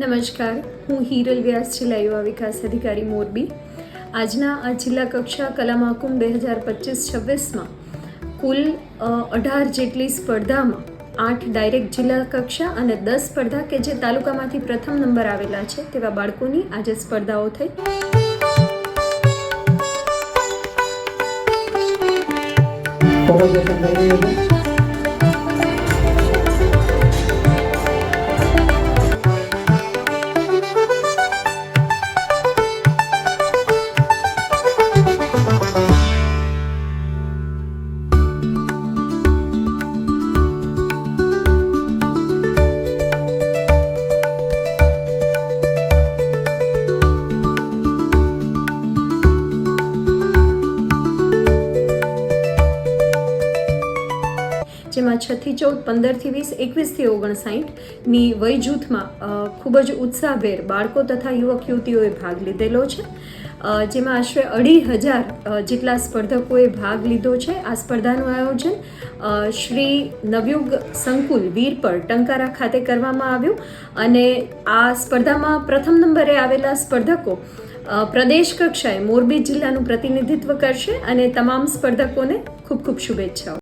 નમસ્કાર, હું હિરલ વ્યાસ જિલ્લા યુવા વિકાસ અધિકારી મોરબી. આજના આ જિલ્લા કક્ષા કલા મહાકુંભ બે હજાર પચીસ છવ્વીસમાં કુલ અઢાર જેટલી સ્પર્ધામાં આઠ ડાયરેક્ટ જિલ્લા કક્ષા અને દસ સ્પર્ધા કે જે તાલુકામાંથી પ્રથમ નંબર આવેલા છે તેવા બાળકોની આજે સ્પર્ધાઓ થઈ. કોમ્પિટિશન જેમાં છથી ચૌદ પંદરથી વીસ એકવીસથી ઓગણસાઠની વય જૂથમાં ખૂબ જ ઉત્સાહભેર બાળકો તથા યુવક યુવતીઓએ ભાગ લીધેલો છે. જેમાં આશરે અઢી હજાર જેટલા સ્પર્ધકોએ ભાગ લીધો છે આ સ્પર્ધાનું આયોજન. શ્રી નવયુગ સંકુલ વીરપર ટંકારા ખાતે કરવામાં આવ્યું અને આ સ્પર્ધામાં પ્રથમ નંબરે આવેલા સ્પર્ધકો પ્રદેશ કક્ષાએ મોરબી જિલ્લાનું પ્રતિનિધિત્વ કરશે અને તમામ સ્પર્ધકોને ખૂબ ખૂબ શુભેચ્છાઓ.